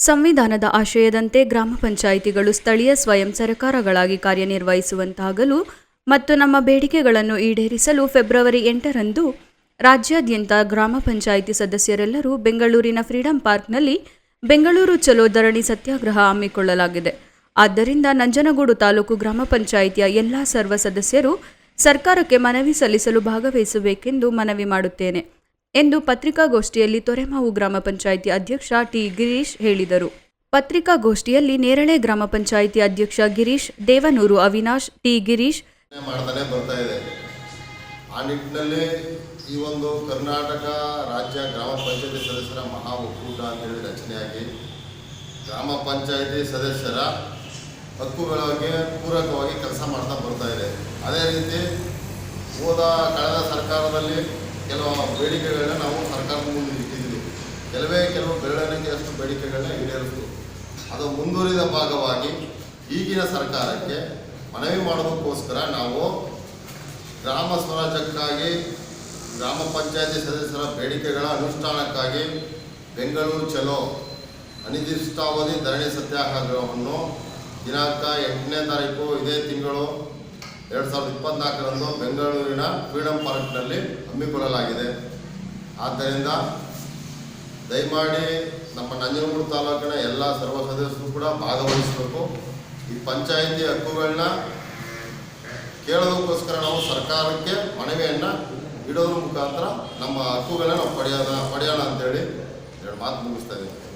ಸಂವಿಧಾನದ ಆಶಯದಂತೆ ಗ್ರಾಮ ಪಂಚಾಯಿತಿಗಳು ಸ್ಥಳೀಯ ಸ್ವಯಂ ಸರ್ಕಾರಗಳಾಗಿ ಕಾರ್ಯನಿರ್ವಹಿಸುವಂತಾಗಲು ಮತ್ತು ನಮ್ಮ ಬೇಡಿಕೆಗಳನ್ನು ಈಡೇರಿಸಲು ಫೆಬ್ರವರಿ ಎಂಟರಂದು ರಾಜ್ಯಾದ್ಯಂತ ಗ್ರಾಮ ಪಂಚಾಯಿತಿ ಸದಸ್ಯರೆಲ್ಲರೂ ಬೆಂಗಳೂರಿನ ಫ್ರೀಡಂ ಪಾರ್ಕ್ನಲ್ಲಿ ಬೆಂಗಳೂರು ಚಲೋ ಧರಣಿ ಸತ್ಯಾಗ್ರಹ ಹಮ್ಮಿಕೊಳ್ಳಲಾಗಿದೆ. ಆದ್ದರಿಂದ ನಂಜನಗೂಡು ತಾಲೂಕು ಗ್ರಾಮ ಪಂಚಾಯಿತಿಯ ಎಲ್ಲ ಸರ್ವ ಸದಸ್ಯರು ಸರ್ಕಾರಕ್ಕೆ ಮನವಿ ಸಲ್ಲಿಸಲು ಭಾಗವಹಿಸಬೇಕೆಂದು ಮನವಿ ಮಾಡುತ್ತೇನೆ. ಎಂದು ಪತ್ರಿಕಾಗೋಷ್ಠಿಯಲ್ಲಿ ತೊರೆಮಾವು ಗ್ರಾಮ ಪಂಚಾಯಿತಿ ಅಧ್ಯಕ್ಷ ಟಿ ಗಿರೀಶ್ ಹೇಳಿದರು. ಪತ್ರಿಕಾಗೋಷ್ಠಿಯಲ್ಲಿ ನೇರಳೆ ಗ್ರಾಮ ಪಂಚಾಯಿತಿ ಅಧ್ಯಕ್ಷ ಗಿರೀಶ್, ದೇವನೂರು ಅವಿನಾಶ್, ಟಿ ಗಿರೀಶ್. ಬರ್ತಾ ಇದೆ. ಆ ನಿಟ್ಟಿನಲ್ಲಿ ಈ ಒಂದು ಕರ್ನಾಟಕ ರಾಜ್ಯ ಗ್ರಾಮ ಪಂಚಾಯತಿ ಸದಸ್ಯರ ಮಹಾ ಒಕ್ಕೂಟ ಅಂತೇಳಿ ರಚನೆಯಾಗಿ ಗ್ರಾಮ ಪಂಚಾಯತಿ ಸದಸ್ಯರ ಹಕ್ಕುಗಳಿಗೆ ಪೂರಕವಾಗಿ ಕೆಲಸ ಮಾಡ್ತಾ ಬರ್ತಾ ಇದೆ. ಅದೇ ರೀತಿ ಹೋದ, ಕಳೆದ ಸರ್ಕಾರದಲ್ಲಿ ಕೆಲವು ಬೇಡಿಕೆಗಳನ್ನ ನಾವು ಸರ್ಕಾರದ ಮುಂದೆ ಇಟ್ಟಿದ್ದೀವಿ. ಕೆಲವೇ ಕೆಲವು ಬೆರಳಿಕೆಯಷ್ಟು ಬೇಡಿಕೆಗಳನ್ನ ಈಡೇರಿತು ಅದು ಮುಂದುವರಿದ ಭಾಗವಾಗಿ ಈಗಿನ ಸರ್ಕಾರಕ್ಕೆ ಮನವಿ ಮಾಡೋದಕ್ಕೋಸ್ಕರ ನಾವು ಗ್ರಾಮ ಸ್ವರಾಜ್ಯಕ್ಕಾಗಿ, ಗ್ರಾಮ ಪಂಚಾಯತಿ ಸದಸ್ಯರ ಬೇಡಿಕೆಗಳ ಅನುಷ್ಠಾನಕ್ಕಾಗಿ ಬೆಂಗಳೂರು ಚಲೋ ಅನಿರ್ದಿಷ್ಟಾವಧಿ ಧರಣಿ ಸತ್ಯಾಗ್ರಹವನ್ನು ದಿನಾಂಕ ಎಂಟನೇ ತಾರೀಕು ಇದೇ ತಿಂಗಳು ಎರಡು ಸಾವಿರದ ಇಪ್ಪತ್ನಾಲ್ಕರಂದು ಬೆಂಗಳೂರಿನ ಫ್ರೀಡಂ ಪಾರ್ಕ್ನಲ್ಲಿ ಹಮ್ಮಿಕೊಳ್ಳಲಾಗಿದೆ. ಆದ್ದರಿಂದ ದಯಮಾಡಿ ನಮ್ಮ ನಂಜನಗೂಡು ತಾಲೂಕಿನ ಎಲ್ಲ ಸರ್ವ ಸದಸ್ಯರು ಕೂಡ ಭಾಗವಹಿಸಬೇಕು. ಈ ಪಂಚಾಯಿತಿ ಹಕ್ಕುಗಳನ್ನ ಕೇಳೋದಕ್ಕೋಸ್ಕರ ನಾವು ಸರ್ಕಾರಕ್ಕೆ ಮನವಿಯನ್ನು ಇಡೋದ್ರ ಮುಖಾಂತರ ನಮ್ಮ ಹಕ್ಕುಗಳನ್ನ ನಾವು ಪಡೆಯೋದ ಪಡೆಯೋಣ ಅಂತೇಳಿ ಎರಡು ಮಾತು ಮುಗಿಸ್ತಾ ಇದ್ದೀನಿ.